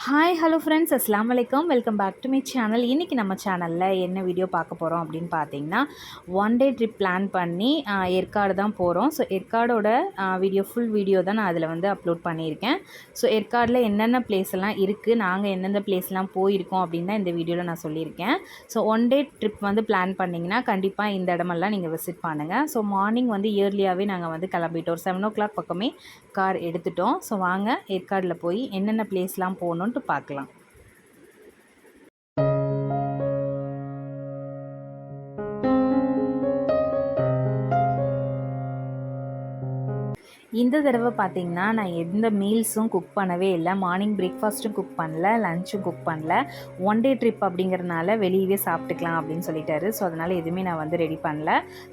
Hi hello friends அஸ்லாம் வலைக்கம் welcome back to my channel இன்றைக்கி நம்ம சேனலில் என்ன வீடியோ பார்க்க போகிறோம் அப்படின்னு பார்த்தீங்கன்னா ஒன் டே ட்ரிப் பிளான் பண்ணி ஏற்காடு தான் போகிறோம் ஸோ ஏற்காடோட வீடியோ ஃபுல் வீடியோ தான் நான் அதில் வந்து அப்லோட் பண்ணியிருக்கேன் ஸோ ஏற்காடில் என்னென்ன பிளேஸ் எல்லாம் இருக்குது நாங்கள் எந்தெந்த பிளேஸ்லாம் போயிருக்கோம் அப்படின்னு தான் இந்த வீடியோவில் நான் சொல்லியிருக்கேன் ஸோ ஒன் டே ட்ரிப் வந்து பிளான் பண்ணிங்கன்னா கண்டிப்பாக இந்த இடமெல்லாம் நீங்கள் விசிட் பண்ணுங்கள் ஸோ மார்னிங் வந்து இயர்லியாகவே நாங்கள் வந்து கிளம்பிட்டோம் ஒரு செவன் ஓ கிளாக் பக்கமே கார் எடுத்துட்டோம். ஸோ வாங்க ஏற்காடில் போய் என்னென்ன பிளேஸ்லாம் போகணுன்ட்டு பார்க்கலாம். இந்த தடவை பார்த்தீங்கன்னா நான் எந்த மீல்ஸும் குக் பண்ணவே இல்லை. மார்னிங் பிரேக்ஃபாஸ்ட்டும் குக் பண்ணல லஞ்சும் குக் பண்ணல. ஒன் டே ட்ரிப் அப்படிங்கிறனால வெளியவே சாப்பிட்டுக்கலாம் அப்படின்னு சொல்லிட்டாரு. ஸோ அதனால் எதுவுமே நான் வந்து ரெடி பண்ணல.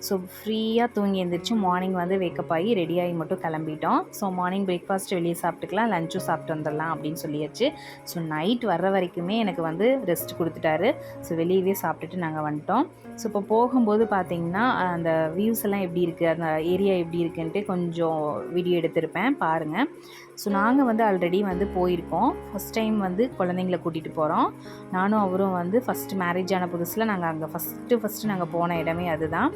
ஸோ ஃப்ரீயாக தூங்கி எழுந்திரிச்சு மார்னிங் வந்து வேக்கப் ஆகி ரெடியாகி மட்டும் கிளம்பிட்டோம். ஸோ மார்னிங் பிரேக்ஃபாஸ்ட் வெளியே சாப்பிட்டுக்கலாம் லஞ்சும் சாப்பிட்டு வந்துடலாம் அப்படின்னு சொல்லியாச்சு. ஸோ நைட் வர்ற வரைக்குமே எனக்கு வந்து ரெஸ்ட் கொடுத்துட்டாரு. ஸோ வெளியவே சாப்பிட்டுட்டு நாங்கள் வந்துட்டோம். ஸோ இப்போ போகும்போது பார்த்தீங்கன்னா அந்த வியூஸ் எல்லாம் எப்படி இருக்குது அந்த ஏரியா எப்படி இருக்குன்ட்டு கொஞ்சம் வீடியோ எடுத்திருப்பேன் பாருங்கள் ஸோ நாங்கள் வந்து ஆல்ரெடி வந்து போயிருக்கோம். ஃபஸ்ட் டைம் வந்து குழந்தைங்கள கூட்டிகிட்டு போகிறோம் நானும் அவரும் வந்து ஃபஸ்ட்டு மேரேஜ் ஆன புதுசில் நாங்கள் அங்கே ஃபஸ்ட்டு ஃபஸ்ட்டு நாங்கள் போன இடமே அதுதான்.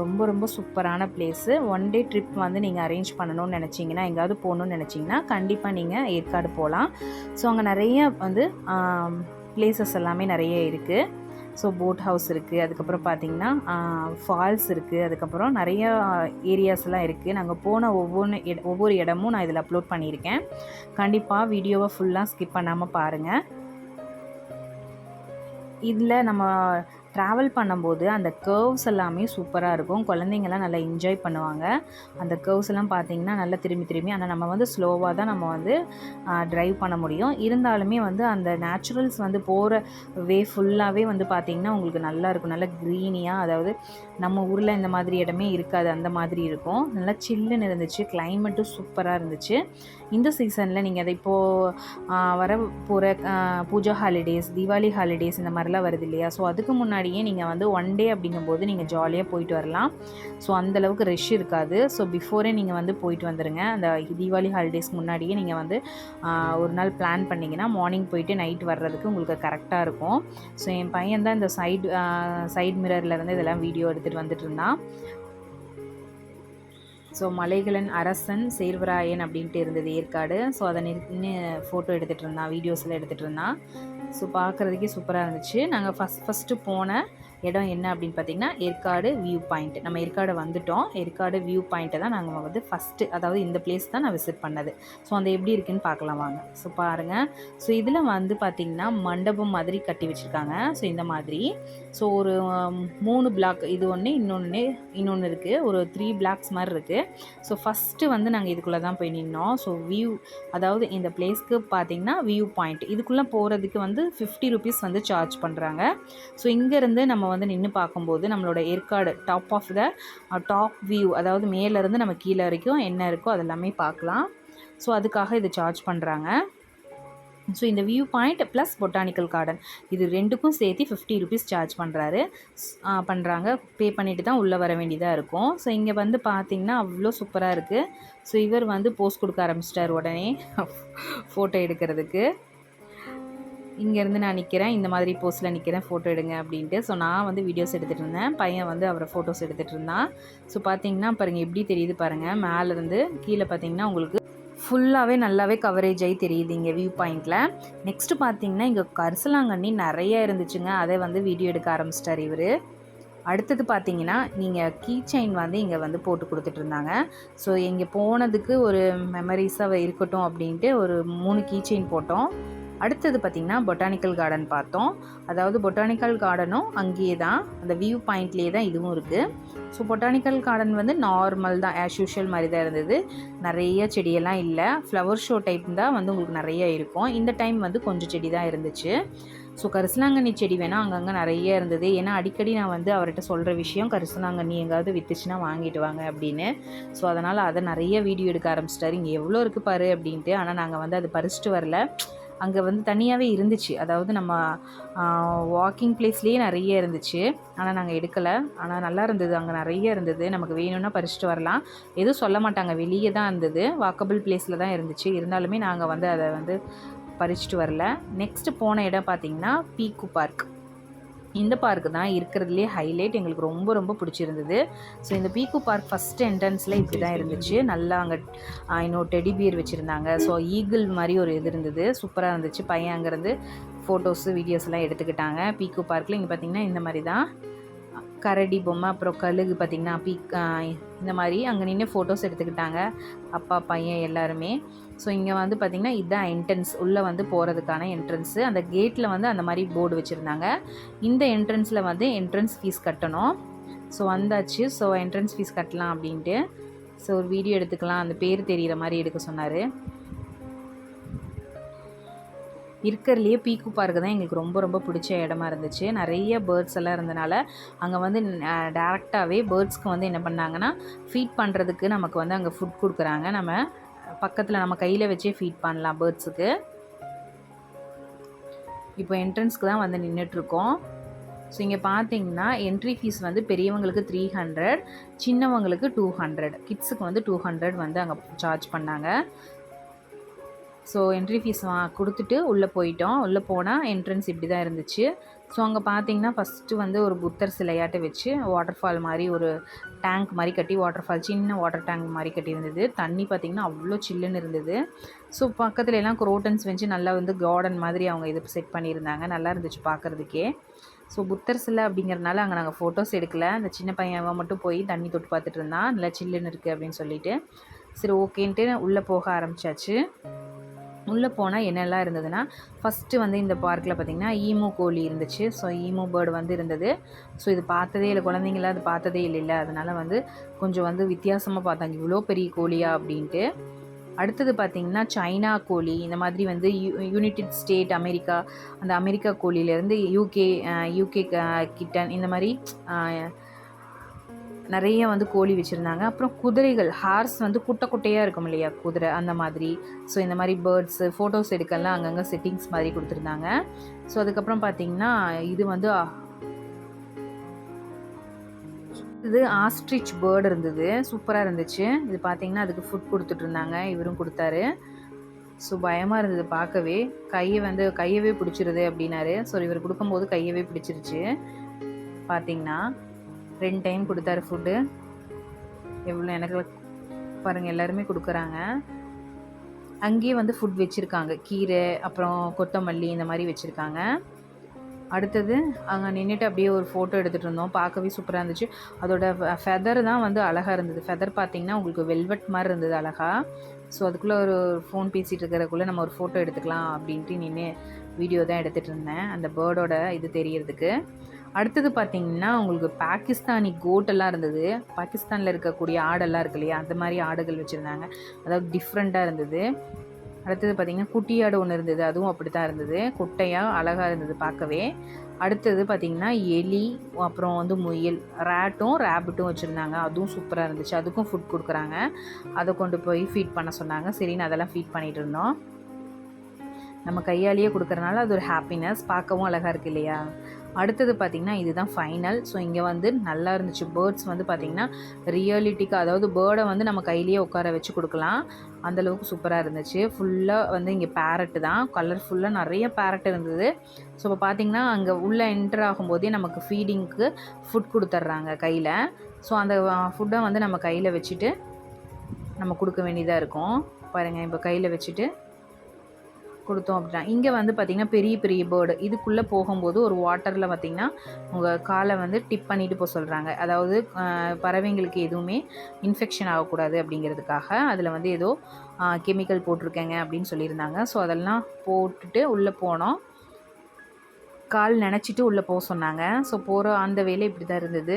ரொம்ப ரொம்ப சூப்பரான பிளேஸு ஒன் டே ட்ரிப் வந்து நீங்கள் அரேஞ்ச் பண்ணணும்னு நினச்சிங்கன்னா எங்கேயாவது போகணுன்னு நினச்சிங்கன்னா கண்டிப்பாக நீங்கள் ஏற்காடு போகலாம் ஸோ அங்கே நிறைய வந்து பிளேசஸ் எல்லாமே நிறைய இருக்குது ஸோ போட் ஹவுஸ் இருக்குது அதுக்கப்புறம் பார்த்திங்கன்னா ஃபால்ஸ் இருக்குது அதுக்கப்புறம் நிறைய ஏரியாஸ்லாம் இருக்குது நாங்கள் போன ஒவ்வொன்று இட ஒவ்வொரு இடமும் நான் இதில் அப்லோட் பண்ணியிருக்கேன். கண்டிப்பாக வீடியோவை ஃபுல்லாக ஸ்கிப் பண்ணாமல் பாருங்கள் இதில் நம்ம ட்ராவல் பண்ணும்போது அந்த கேர்வ்ஸ் எல்லாமே சூப்பராக இருக்கும். குழந்தைங்கள்லாம் நல்லா என்ஜாய் பண்ணுவாங்க. அந்த கேர்வ்ஸ் எல்லாம் பார்த்தீங்கன்னா நல்லா திரும்பி திரும்பி ஆனால் நம்ம வந்து ஸ்லோவாக தான் நம்ம வந்து ட்ரைவ் பண்ண முடியும். இருந்தாலுமே வந்து அந்த நேச்சுரல்ஸ் வந்து போகிற வே ஃபுல்லாகவே வந்து பார்த்திங்கன்னா உங்களுக்கு நல்லா இருக்கும். நல்லா க்ரீனியாக அதாவது நம்ம ஊரில் இந்த மாதிரி இடமே இருக்காது அந்த மாதிரி இருக்கும். நல்லா சில்லுன்னு இருந்துச்சு. கிளைமேட்டும் சூப்பராக இருந்துச்சு. இந்த சீசனில் நீங்கள் அதை இப்போது வர போகிற பூஜா ஹாலிடேஸ் தீபாவளி ஹாலிடேஸ் இந்த மாதிரிலாம் வருது இல்லையா? ஸோ அதுக்கு முன்னாடி முன்னாடியே நீங்கள் வந்து ஒன் டே அப்படிங்கும்போது நீங்கள் ஜாலியாக போயிட்டு வரலாம். ஸோ அந்தளவுக்கு ரஷ் இருக்காது. ஸோ பிஃபோரே நீங்கள் வந்து போயிட்டு வந்துடுங்க அந்த தீபாவளி ஹாலிடேஸ்க்கு முன்னாடியே நீங்கள் வந்து ஒரு நாள் பிளான் பண்ணிங்கன்னா மார்னிங் போயிட்டு நைட் வர்றதுக்கு உங்களுக்கு கரெக்டாக இருக்கும். ஸோ என் பையன் தான் இந்த சைடு சைட் மிரர்லேருந்து இதெல்லாம் வீடியோ எடுத்துகிட்டு வந்துட்டு இருந்தான். ஸோ மலைகளின் அரசன் சேர்வராயன் அப்படின்ட்டு இருந்தது ஏற்காடு. ஸோ அதை நின்று ஃபோட்டோ எடுத்துகிட்டு இருந்தான் வீடியோஸில் எடுத்துகிட்டு இருந்தான். ஸோ பார்க்குறதுக்கே சூப்பராக இருந்துச்சு. நாங்கள் ஃபஸ்ட் ஃபஸ்ட்டு போன இடம் என்ன அப்படின்னு பார்த்தீங்கன்னா ஏற்காடு வியூ பாயிண்ட் நம்ம ஏற்காடு வந்துட்டோம். ஏற்காடு வியூ பாயிண்ட்டை தான் நாங்கள் வந்து ஃபஸ்ட்டு அதாவது இந்த பிளேஸ் தான் நான் விசிட் பண்ணது. ஸோ அந்த எப்படி இருக்குன்னு பார்க்கலாம் வாங்க. ஸோ பாருங்கள் ஸோ இதில் வந்து பார்த்திங்கன்னா மண்டபம் மாதிரி கட்டி வச்சுருக்காங்க. ஸோ இந்த மாதிரி. ஸோ ஒரு மூணு பிளாக் இது ஒன்று இன்னொன்று இன்னொன்று இருக்குது ஒரு த்ரீ பிளாக்ஸ் மாதிரி இருக்குது ஸோ ஃபஸ்ட்டு வந்து நாங்கள் இதுக்குள்ளே தான் போய் நின்னோம். ஸோ வியூ அதாவது இந்த பிளேஸ்க்கு பார்த்தீங்கன்னா வியூ பாயிண்ட் இதுக்குள்ளே போகிறதுக்கு வந்து ஃபிஃப்டி ருபீஸ் வந்து சார்ஜ் பண்ணுறாங்க ஸோ இங்கேருந்து நம்ம வந்து நின்று பார்க்கும்போது நம்மளோட Yercaud top of the top view அதாவது மேலேருந்து நம்ம கீழே வரைக்கும் என்ன இருக்கோ அதெல்லாமே பார்க்கலாம். ஸோ அதுக்காக இது சார்ஜ் பண்ணுறாங்க ஸோ இந்த view point plus botanical garden இது ரெண்டுக்கும் சேர்த்து ஃபிஃப்டி ருபீஸ் சார்ஜ் பண்ணுறாரு பண்ணுறாங்க பே பண்ணிட்டு தான் உள்ளே வர வேண்டியதாக இருக்கும். ஸோ இங்கே வந்து பார்த்தீங்கன்னா அவ்வளோ சூப்பராக இருக்குது ஸோ இவர் வந்து போஸ்ட் கொடுக்க ஆரம்பிச்சிட்டார் உடனே. ஃபோட்டோ எடுக்கிறதுக்கு. இங்கேருந்து நான் நிற்கிறேன் இந்த மாதிரி போஸ்ட்டில் நிற்கிறேன் ஃபோட்டோ எடுங்க அப்படின்ட்டு. ஸோ நான் வந்து வீடியோஸ் எடுத்துகிட்டு இருந்தேன். பையன் வந்து அவரை ஃபோட்டோஸ் எடுத்துகிட்டு இருந்தான். ஸோ பார்த்தீங்கன்னா பாருங்கள் எப்படி தெரியுது பாருங்கள் மேலேருந்து கீழே பார்த்தீங்கன்னா உங்களுக்கு ஃபுல்லாகவே நல்லாவே கவரேஜ் ஆகி தெரியுது இங்கே வியூ பாயிண்ட்டில் நெக்ஸ்ட்டு பார்த்தீங்கன்னா இங்கே கரிசலாங்கண்ணி நிறைய இருந்துச்சுங்க. அதை வந்து வீடியோ எடுக்க ஆரம்பிச்சிட்டார் இவர். அடுத்தது பார்த்தீங்கன்னா நீங்கள் கீ செயின் வந்து இங்கே வந்து போட்டு கொடுத்துட்டு இருந்தாங்க. ஸோ இங்கே போனதுக்கு ஒரு மெமரிஸாக இருக்கட்டும் அப்படின்ட்டு ஒரு மூணு கீ செயின் போட்டோம். அடுத்தது பார்த்திங்கன்னா பொட்டானிக்கல் கார்டன் பார்த்தோம். அதாவது பொட்டானிக்கல் கார்டனும் அங்கேயே தான் அந்த வியூ பாயிண்ட்லேயே தான் இதுவும் இருக்குது ஸோ பொட்டானிக்கல் கார்டன் வந்து நார்மல் தான் ஆஸ் யூஷுவல் மாதிரி தான் இருந்தது. நிறைய செடியெல்லாம் இல்லை. ஃப்ளவர் ஷோ டைப் தான் வந்து உங்களுக்கு நிறைய இருக்கும். இந்த டைம் வந்து கொஞ்சம் செடி தான் இருந்துச்சு. ஸோ கரிசலாங்கண்ணி செடி வேணால் அங்கங்கே நிறைய இருந்தது. ஏன்னா அடிக்கடி நான் வந்து அவர்கிட்ட சொல்கிற விஷயம் கரிசலாங்கண்ணி எங்காவது வித்துச்சுன்னா வாங்கிட்டு வாங்க அப்படின்னு. ஸோ அதனால் அதை நிறைய வீடியோ எடுக்க ஆரம்பிச்சிட்டாரு. இங்கே எவ்வளோ இருக்குது பாரு அப்படின்ட்டு. ஆனால் நாங்கள் வந்து அது பறிச்சுட்டு வரல. அங்கே வந்து தனியாகவே இருந்துச்சு. அதாவது நம்ம வாக்கிங் பிளேஸ்லேயே நிறைய இருந்துச்சு. ஆனால் நாங்கள் எடுக்கலை. ஆனால் நல்லா இருந்தது. அங்கே நிறைய இருந்தது. நமக்கு வேணும்னா பறிச்சுட்டு வரலாம். எதுவும் சொல்ல மாட்டாங்க. வெளியே தான் இருந்தது. வாக்கபிள் பிளேஸில் தான் இருந்துச்சு. இருந்தாலுமே நாங்கள் வந்து அதை வந்து பறிச்சுட்டு வரல. நெக்ஸ்ட்டு போன இடம் பார்த்தீங்கன்னா பீக்கு பார்க் இந்த பார்க்கு தான் இருக்கிறதுலே ஹைலைட் எங்களுக்கு ரொம்ப ரொம்ப பிடிச்சிருந்தது. ஸோ இந்த பீக்கு பார்க் ஃபஸ்ட் என்ட்ரன்ஸில் இப்படி தான் இருந்துச்சு. நல்லா அங்கே இன்னும் டெடி பியர் வச்சுருந்தாங்க. ஸோ ஈகிள் மாதிரி ஒரு இது இருந்தது. சூப்பராக இருந்துச்சு. பையன் அங்கேருந்து ஃபோட்டோஸு வீடியோஸ்லாம் எடுத்துக்கிட்டாங்க. பீக்கு பார்க்கில் இங்கே பார்த்தீங்கன்னா இந்த மாதிரி தான். கரடி பொம்மை அப்புறம் கழுகு பார்த்திங்கன்னா பீக் இந்த மாதிரி அங்கே நின்று ஃபோட்டோஸ் எடுத்துக்கிட்டாங்க. அப்பா பையன் எல்லாருமே. ஸோ இங்கே வந்து பார்த்திங்கன்னா இதுதான் என்ட்ரன்ஸ் உள்ளே வந்து போகிறதுக்கான என்ட்ரன்ஸு அந்த கேட்டில் வந்து அந்த மாதிரி போர்டு வச்சுருந்தாங்க. இந்த என்ட்ரன்ஸில் வந்து என்ட்ரன்ஸ் ஃபீஸ் கட்டணும். ஸோ வந்தாச்சு. ஸோ என்ட்ரன்ஸ் ஃபீஸ் கட்டலாம் அப்படின்ட்டு. ஸோ ஒரு வீடியோ எடுத்துக்கலாம். அந்த பேர் தெரிகிற மாதிரி எடுக்க சொன்னார். இருக்கிறதுலையே பீக்கு பார்க்கு தான் எங்களுக்கு ரொம்ப ரொம்ப பிடிச்ச இடமா இருந்துச்சு. நிறைய பேர்ட்ஸ் எல்லாம் இருந்தனால அங்கே வந்து டேரெக்டாகவே பேர்ட்ஸ்க்கு வந்து என்ன பண்ணாங்கன்னா ஃபீட் பண்ணுறதுக்கு நமக்கு வந்து அங்கே ஃபுட் கொடுக்குறாங்க. நம்ம பக்கத்தில் நம்ம கையில் வச்சே ஃபீட் பண்ணலாம் பேர்ட்ஸுக்கு இப்போ என்ட்ரன்ஸ்க்கு தான் வந்து நின்றுட்டுருக்கோம் ஸோ இங்கே பார்த்தீங்கன்னா என்ட்ரி ஃபீஸ் வந்து பெரியவங்களுக்கு த்ரீ ஹண்ட்ரட் சின்னவங்களுக்கு டூ ஹண்ட்ரட் கிட்ஸுக்கு வந்து டூ ஹண்ட்ரட் வந்து அங்கே சார்ஜ் பண்ணாங்க. ஸோ என்ட்ரி ஃபீஸ் வா கொடுத்துட்டு உள்ளே போயிட்டோம். உள்ளே போனால் என்ட்ரன்ஸ் இப்படி தான் இருந்துச்சு. ஸோ அங்கே பார்த்தீங்கன்னா ஃபஸ்ட்டு வந்து ஒரு புத்தர் சிலையாட்ட வச்சு வாட்டர் ஃபால் மாதிரி ஒரு டேங்க் மாதிரி கட்டி வாட்டர் ஃபால் சின்ன வாட்டர் டேங்க் மாதிரி கட்டியிருந்தது. தண்ணி பார்த்திங்கன்னா அவ்வளோ சில்லுன்னு இருந்தது. ஸோ பக்கத்துல எல்லாம் குரோட்டன்ஸ் வச்சு நல்லா வந்து கார்டன் மாதிரி அவங்க இது செட் பண்ணியிருந்தாங்க. நல்லா இருந்துச்சு பார்க்குறதுக்கே ஸோ புத்தர் சிலை அப்படிங்கிறதுனால அங்கே நாங்கள் ஃபோட்டோஸ் எடுக்கல. அந்த சின்ன பையன் மட்டும் போய் தண்ணி தொட்டு பார்த்துட்டு இருந்தான். நல்லா சில்லுன்னு இருக்குது அப்படின்னு சொல்லிட்டு. சரி ஓகேன்ட்டு உள்ளே போக ஆரம்பிச்சாச்சு. உள்ளே போனால் என்னெல்லாம் இருந்ததுன்னா ஃபஸ்ட்டு வந்து இந்த பார்க்கில் பார்த்திங்கன்னா ஈமோ கோழி இருந்துச்சு. ஸோ ஈமோ பேர்டு வந்து இருந்தது. ஸோ இது பார்த்ததே இல்லை. குழந்தைங்கள அது பார்த்ததே இல்லை அதனால் வந்து கொஞ்சம் வந்து வித்தியாசமாக பார்த்தாங்க. இவ்வளோ பெரிய கோழியா அப்படின்ட்டு. அடுத்தது பார்த்திங்கன்னா சைனா கோழி. இந்த மாதிரி வந்து யூ யுனைடெட் ஸ்டேட் அமெரிக்கா அந்த அமெரிக்கா கோழியிலேருந்து யூகே யூகே கிட்டன் இந்த மாதிரி நிறைய வந்து கோழி வச்சுருந்தாங்க. அப்புறம் குதிரைகள் ஹார்ஸ் வந்து குட்டை குட்டையாக இருக்கும் இல்லையா? குதிரை அந்த மாதிரி. ஸோ இந்த மாதிரி பேர்ட்ஸு ஃபோட்டோஸ் எடுக்கலாம் அங்கங்கே செட்டிங்ஸ் மாதிரி கொடுத்துருந்தாங்க. ஸோ அதுக்கப்புறம் பார்த்திங்கன்னா இது வந்து இது ஆஸ்ட்ரிச் பேர்டு இருந்தது. சூப்பராக இருந்துச்சு. இது பார்த்திங்கன்னா அதுக்கு ஃபுட் கொடுத்துட்ருந்தாங்க இவரும் கொடுத்தாரு. ஸோ பயமாக இருந்தது பார்க்கவே. கையை வந்து கையவே பிடிச்சிருது அப்படின்னாரு. ஸோ இவர் கொடுக்கும்போது கையவே பிடிச்சிருச்சு. பார்த்திங்கன்னா ரெண்டு டைம் கொடுத்தாரு ஃபுட்டு எவ்வளோ எனக்கு பாருங்கள் எல்லாருமே கொடுக்குறாங்க. அங்கேயே வந்து ஃபுட் வச்சுருக்காங்க. கீரை அப்புறம் கொத்தமல்லி இந்த மாதிரி வச்சுருக்காங்க. அடுத்தது அங்கே நின்றுட்டு அப்படியே ஒரு ஃபோட்டோ எடுத்துகிட்டு இருந்தோம். பார்க்கவே சூப்பராக இருந்துச்சு. அதோட ஃபெதர் தான் வந்து அழகாக இருந்தது. ஃபெதர் பார்த்திங்கன்னா உங்களுக்கு வெல்வெட் மாதிரி இருந்தது அழகாக ஸோ அதுக்குள்ளே ஒரு ஃபோன் பேசிகிட்டு இருக்கிறக்குள்ளே நம்ம ஒரு ஃபோட்டோ எடுத்துக்கலாம் அப்படின்ட்டு நின்று வீடியோ தான் எடுத்துகிட்டு இருந்தேன். அந்த பேர்டோட இது தெரியறதுக்கு. அடுத்தது பார்த்திங்கன்னா உங்களுக்கு பாகிஸ்தானி கோட்டெல்லாம் இருந்தது. பாகிஸ்தானில் இருக்கக்கூடிய ஆடெல்லாம் இருக்கு இல்லையா? அந்த மாதிரி ஆடுகள் வச்சுருந்தாங்க. அதாவது டிஃப்ரெண்ட்டாக இருந்தது. அடுத்தது பார்த்திங்கன்னா குட்டி ஆடு ஒன்று இருந்தது. அதுவும் அப்படி தான் இருந்தது. குட்டையாக அழகாக இருந்தது பார்க்கவே. அடுத்தது பார்த்திங்கன்னா எலி அப்புறம் வந்து முயல் ரேட்டும் ரேபிட்டும் வச்சுருந்தாங்க. அதுவும் சூப்பராக இருந்துச்சு. அதுக்கும் ஃபுட் கொடுக்குறாங்க. அதை கொண்டு போய் ஃபீட் பண்ண சொன்னாங்க. சரின்னு அதெல்லாம் ஃபீட் பண்ணிகிட்டு இருந்தோம். நம்ம கையாலேயே கொடுக்குறனால அது ஒரு ஹாப்பினஸ் பார்க்கவும் அழகாக இருக்குது இல்லையா? அடுத்தது பார்த்திங்கன்னா இதுதான் ஃபைனல் ஸோ இங்கே வந்து நல்லா இருந்துச்சு. பேர்ட்ஸ் வந்து பார்த்திங்கன்னா ரியலிட்டிக்கு அதாவது பேர்டை வந்து நம்ம கையிலேயே உட்கார வச்சு கொடுக்கலாம். அந்தளவுக்கு சூப்பராக இருந்துச்சு. ஃபுல்லாக வந்து இங்கே பேரட்டு தான். கலர்ஃபுல்லாக நிறைய பேரட் இருந்தது. ஸோ இப்போ பார்த்திங்கன்னா அங்கே உள்ளே என்டர் ஆகும்போதே நமக்கு ஃபீடிங்க்கு ஃபுட் கொடுத்துட்றாங்க கையில். ஸோ அந்த ஃபுட்டை வந்து நம்ம கையில் வச்சுட்டு நம்ம கொடுக்க வேண்டியதாக இருக்கும். பாருங்கள் இப்போ கையில் வச்சுட்டு கொடுத்தோம் அப்படின்னா இங்கே வந்து பார்த்திங்கன்னா பெரிய பெரிய பேர்டு இதுக்குள்ளே போகும்போது ஒரு வாட்டரில் பார்த்திங்கன்னா உங்கள் காலை வந்து டிப் பண்ணிட்டு போக சொல்கிறாங்க அதாவது பறவைங்களுக்கு எதுவுமே இன்ஃபெக்ஷன் ஆகக்கூடாது அப்படிங்கிறதுக்காக அதில் வந்து ஏதோ கெமிக்கல் போட்டிருக்கேங்க அப்படின்னு சொல்லியிருந்தாங்க. ஸோ அதெல்லாம் போட்டுட்டு உள்ளே போனோம். கால் நினச்சிட்டு உள்ளே போக சொன்னாங்க. ஸோ போகிற அந்த வேலை இப்படி தான் இருந்தது.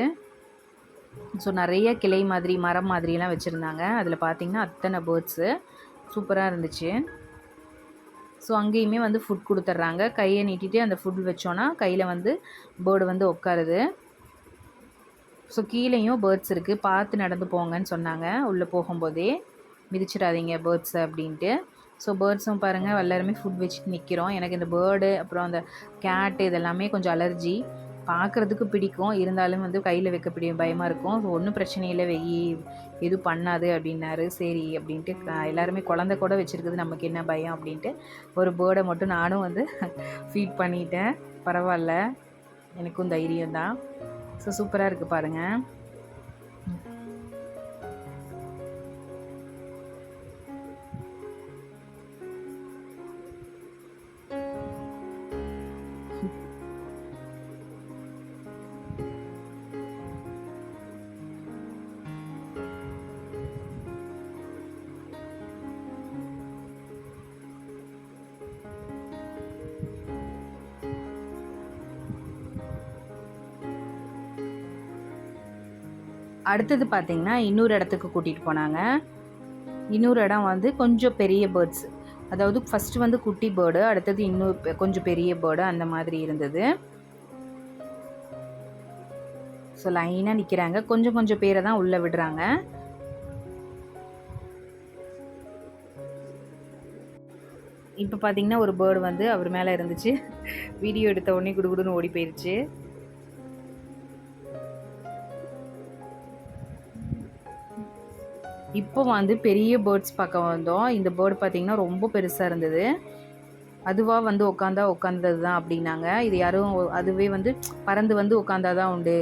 ஸோ நிறைய கிளை மாதிரி மரம் மாதிரிலாம் வச்சுருந்தாங்க. அதில் பார்த்திங்கன்னா அத்தனை பேர்ட்ஸு சூப்பராக இருந்துச்சு. ஸோ அங்கேயுமே வந்து ஃபுட் கொடுத்துட்றாங்க கையை நீட்டிட்டு அந்த ஃபுட் வச்சோன்னா கையில் வந்து பேர்டு வந்து உட்காருது. ஸோ கீழேயும் பேர்ட்ஸ் இருக்குது பார்த்து நடந்து போங்கன்னு சொன்னாங்க. உள்ளே போகும்போதே மிதிச்சிடாதீங்க பேர்ட்ஸை அப்படின்ட்டு. ஸோ பேர்ட்ஸும் பாருங்கள் எல்லாருமே ஃபுட் வச்சுட்டு நிற்கிறோம் எனக்கு இந்த பேர்டு அப்புறம் அந்த கேட்டு இதெல்லாமே கொஞ்சம் அலர்ஜி பார்க்குறதுக்கு பிடிக்கும். இருந்தாலும் வந்து கையில் வைக்க பிடி பயமாக இருக்கும். ஸோ ஒன்றும் பிரச்சனை இல்லை. வெயி எதுவும் பண்ணாது அப்படின்னாரு. சரி அப்படின்ட்டு எல்லாருமே குழந்த கூட வச்சுருக்குது. நமக்கு என்ன பயம் அப்படின்ட்டு ஒரு பேர்டை மட்டும் நானும் வந்து ஃபீட் பண்ணிட்டேன். பரவாயில்ல. எனக்கும் தைரியம் தான். ஸோ சூப்பராக இருக்குது பாருங்கள் அடுத்தது பார்த்திங்கன்னா இன்னொரு இடத்துக்கு கூட்டிகிட்டு போனாங்க. இன்னொரு இடம் வந்து கொஞ்சம் பெரிய பேர்ட்ஸ் அதாவது ஃபஸ்ட்டு வந்து குட்டி பேர்டு அடுத்தது இன்னொரு கொஞ்சம் பெரிய பேர்டு அந்த மாதிரி இருந்தது. ஸோ லைனாக நிற்கிறாங்க கொஞ்சம் கொஞ்சம் பேரை தான் உள்ளே விடுறாங்க. இப்போ பார்த்தீங்கன்னா ஒரு பேர்டு வந்து அவர் மேலே இருந்துச்சு. வீடியோ எடுத்த உடனே குடுகுடுன்னு ஓடி போயிடுச்சு இப்போ வந்து பெரிய பேர்ட்ஸ் பார்க்க வந்தோம். இந்த பேர்டு பார்த்தீங்கன்னா ரொம்ப பெருசாக இருந்தது. அதுவாக வந்து உட்காந்தா உட்காந்தது தான் அப்படின்னாங்க. இது யாரும் அதுவே வந்து பறந்து வந்து உட்காந்தா தான் உண்டு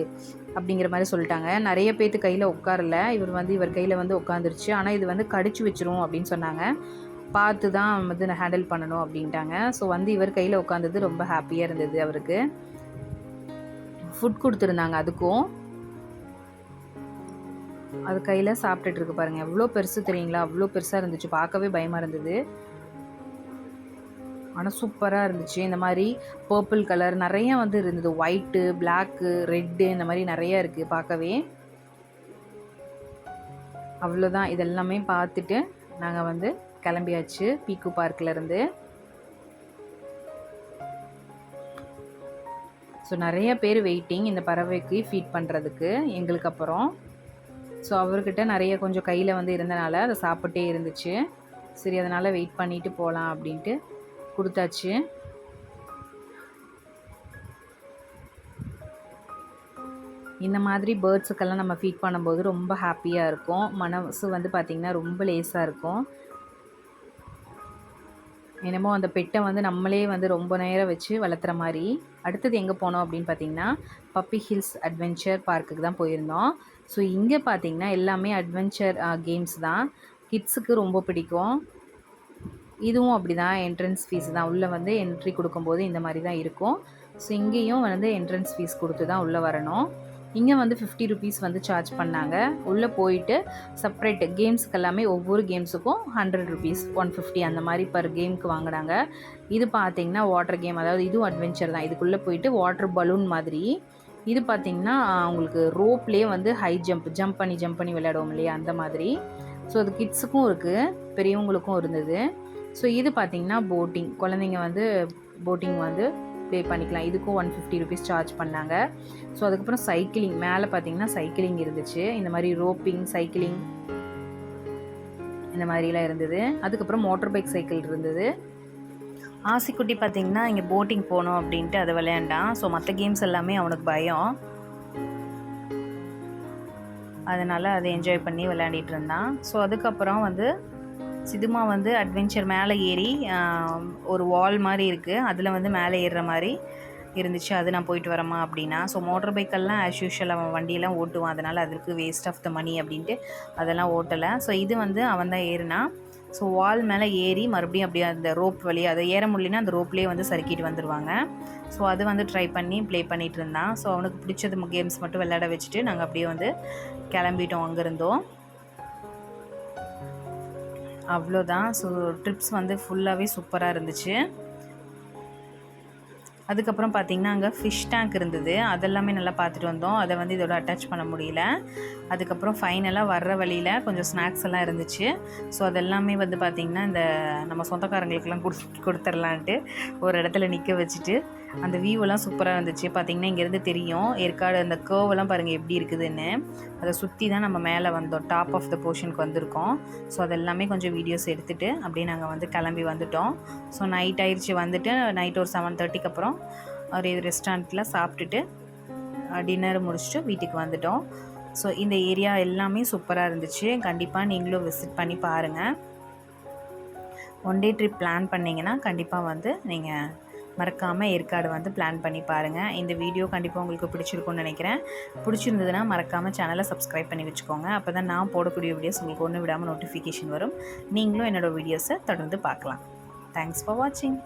அப்படிங்கிற மாதிரி சொல்லிட்டாங்க. நிறைய பேர்த்து கையில் உட்காரல. இவர் வந்து இவர் கையில் வந்து உட்காந்துருச்சு ஆனால் இது வந்து கடிச்சு வச்சிரும் அப்படின்னு சொன்னாங்க. பார்த்து தான் வந்து ஹேண்டில் பண்ணணும் அப்படின்ட்டாங்க. ஸோ வந்து இவர் கையில் உட்காந்தது ரொம்ப ஹாப்பியாக இருந்தது அவருக்கு. ஃபுட் கொடுத்துருந்தாங்க அதுக்கும். அது கையில் சாப்பிட்டுட்டு இருக்கு பாருங்கள் எவ்வளோ பெருசு தெரியுங்களா? அவ்வளோ பெருசாக இருந்துச்சு. பார்க்கவே பயமாக இருந்தது. ஆனால் சூப்பராக இருந்துச்சு. இந்த மாதிரி பர்பிள் கலர் நிறைய வந்து இருந்தது. ஒயிட்டு பிளாக்கு ரெட்டு இந்த மாதிரி நிறைய இருக்குது பார்க்கவே. அவ்வளோதான். இதெல்லாமே பார்த்துட்டு நாங்கள் வந்து கிளம்பியாச்சு பீக்கு பார்க்ல ஸோ நிறைய பேர் வெயிட்டிங் இந்த பறவைக்கு ஃபீட் பண்ணுறதுக்கு எங்களுக்கு அப்புறம். ஸோ அவர்கிட்ட நிறைய கொஞ்சம் கையில் வந்து இருந்தனால அதை சாப்பிட்டே இருந்துச்சு. சரி அதனால் வெயிட் பண்ணிட்டு போகலாம் அப்படின்ட்டு கொடுத்தாச்சு. இந்த மாதிரி பேர்ட்ஸுக்கெல்லாம் நம்ம ஃபீட் பண்ணும்போது ரொம்ப ஹாப்பியாக இருக்கும். மனசு வந்து பார்த்திங்கன்னா ரொம்ப லேஸாக இருக்கும். என்னமோ அந்த பெட்டை வந்து நம்மளே வந்து ரொம்ப நேரம் வச்சு வளர்த்துற மாதிரி. அடுத்தது எங்கே போனோம் அப்படின்னு பார்த்தீங்கன்னா பப்பி ஹில்ஸ் அட்வென்ச்சர் பார்க்குக்கு தான் போயிருந்தோம். ஸோ இங்கே பார்த்தீங்கன்னா எல்லாமே அட்வென்ச்சர் கேம்ஸ் தான். கிட்ஸுக்கு ரொம்ப பிடிக்கும். இதுவும் அப்படி தான் என்ட்ரன்ஸ் ஃபீஸ் தான். உள்ளே வந்து என்ட்ரி கொடுக்கும்போது இந்த மாதிரி தான் இருக்கும். ஸோ இங்கேயும் வந்து என்ட்ரன்ஸ் ஃபீஸ் கொடுத்து தான் உள்ளே வரணும். இங்கே வந்து ஃபிஃப்டி ருபீஸ் வந்து சார்ஜ் பண்ணாங்க. உள்ளே போயிட்டு செப்பரேட் கேம்ஸ்க்கு எல்லாமே ஒவ்வொரு கேம்ஸுக்கும் ஹண்ட்ரட் ருபீஸ் ஒன் ஃபிஃப்டி அந்த மாதிரி பர் கேமுக்கு வாங்கினாங்க. இது பார்த்தீங்கன்னா வாட்டர் கேம் அதாவது இதுவும் அட்வென்ச்சர் தான். இதுக்குள்ளே போயிட்டு வாட்டர் பலூன் மாதிரி. இது பார்த்திங்கன்னா உங்களுக்கு ரோப்லேயே வந்து ஹை ஜம்ப் ஜம்ப் பண்ணி ஜம்ப் பண்ணி விளையாடுவோம் இல்லையா? அந்த மாதிரி. ஸோ அது கிட்ஸுக்கும் இருக்குது பெரியவங்களுக்கும் இருந்தது. ஸோ இது பார்த்திங்கன்னா போட்டிங் குழந்தைங்க வந்து போட்டிங் வந்து ப்ளே பண்ணிக்கலாம். இதுக்கும் ஒன் ஃபிஃப்டி ருபீஸ் சார்ஜ் பண்ணாங்க. ஸோ அதுக்கப்புறம் சைக்கிளிங் மேலே பார்த்தீங்கன்னா சைக்கிளிங் இருந்துச்சு. இந்த மாதிரி ரோப்பிங் சைக்கிளிங் இந்த மாதிரிலாம் இருந்தது. அதுக்கப்புறம் மோட்டர் பைக் சைக்கிள் இருந்தது. ஆசிக்குட்டி பார்த்தீங்கன்னா இங்கே போட்டிங் போகணும் அப்படின்ட்டு அதை விளையாண்டான். ஸோ மற்ற கேம்ஸ் எல்லாமே அவனுக்கு பயம். அதனால் அதை என்ஜாய் பண்ணி விளையாடிட்டு இருந்தான். ஸோ அதுக்கப்புறம் வந்து சிதுமா வந்து அட்வென்ச்சர் மேலே ஏறி ஒரு வால் மாதிரி இருக்குது அதில் வந்து மேலே ஏறுற மாதிரி இருந்துச்சு. அது நான் போயிட்டு வரமா அப்படின்னா. ஸோ மோட்டர் பைக்கெல்லாம் ஆஸ் யூஷுவல் அவன் வண்டியெல்லாம் ஓட்டுவான். அதனால் அதுக்கு வேஸ்ட் ஆஃப் த மணி அப்படின்ட்டு அதெல்லாம் ஓட்டலை. ஸோ இது வந்து அவன் தான் ஏறினான் ஸோ வால் மேலே ஏறி மறுபடியும் அப்படியே அந்த ரோப் வழியாக அதை ஏற முடியலன்னா அந்த ரோப்லேயே வந்து சறுக்கிட்டு வந்துடுவாங்க ஸோ அது வந்து ட்ரை பண்ணி ப்ளே பண்ணிகிட்டு இருந்தான். ஸோ அவனுக்கு பிடிச்சது கேம்ஸ் மட்டும் விளையாட வச்சுட்டு நாங்கள் அப்படியே வந்து கிளம்பிட்டோம் அங்கேருந்தோம். அவ்வளோதான். ஸோ ட்ரிப்ஸ் வந்து ஃபுல்லாகவே சூப்பராக இருந்துச்சு. அதுக்கப்புறம் பார்த்திங்கன்னா அங்கே ஃபிஷ் டேங்க் இருந்தது. அதெல்லாமே நல்லா பார்த்துட்டு வந்தோம். அதை வந்து இதோட அட்டாச் பண்ண முடியல. அதுக்கப்புறம் ஃபைனலாக வர்ற வழியில் கொஞ்சம் ஸ்நாக்ஸ் எல்லாம் இருந்துச்சு. ஸோ அதெல்லாமே வந்து பார்த்திங்கன்னா இந்த நம்ம சொந்தக்காரங்களுக்கெல்லாம் கொடு கொடுத்துர்லான்ட்டு ஒரு இடத்துல நிற்க வச்சுட்டு அந்த வியூவெல்லாம் சூப்பராக இருந்துச்சு. பார்த்திங்கன்னா இங்கேருந்து தெரியும். ஏற்காடு அந்த கேர்வெல்லாம் பாருங்கள் எப்படி இருக்குதுன்னு. அதை சுற்றி தான் நம்ம மேலே வந்தோம். டாப் ஆஃப் த போர்ஷனுக்கு வந்திருக்கோம். ஸோ அதெல்லாமே கொஞ்சம் வீடியோஸ் எடுத்துகிட்டு அப்படியே நாங்கள் வந்து கிளம்பி வந்துட்டோம். ஸோ நைட் ஆயிடுச்சு வந்துட்டு நைட் ஒரு செவன் தேர்ட்டிக்கு அப்புறம் ஒரு ரெஸ்டாரண்ட்டில் சாப்பிட்டுட்டு டின்னர் முடிச்சுட்டு வீட்டுக்கு வந்துட்டோம். ஸோ இந்த ஏரியா எல்லாமே சூப்பராக இருந்துச்சு. கண்டிப்பாக நீங்களும் விசிட் பண்ணி பாருங்கள் ஒன் டே ட்ரிப் பிளான் பண்ணிங்கன்னா கண்டிப்பாக வந்து நீங்கள் மறக்காமல் ஏற்காடு வந்து பிளான் பண்ணி பாருங்கள் இந்த வீடியோ கண்டிப்பாக உங்களுக்கு பிடிச்சிருக்கும்னு நினைக்கிறேன். பிடிச்சிருந்ததுன்னா மறக்காமல் சேனலை சப்ஸ்கிரைப் பண்ணி வச்சுக்கோங்க. அப்போ தான் நான் போடக்கூடிய வீடியோஸ் உங்களுக்கு ஒன்று விடாமல் நோட்டிஃபிகேஷன் வரும். நீங்களும் என்னோடய வீடியோஸை தொடர்ந்து பார்க்கலாம். தேங்க்ஸ் ஃபார் வாட்சிங்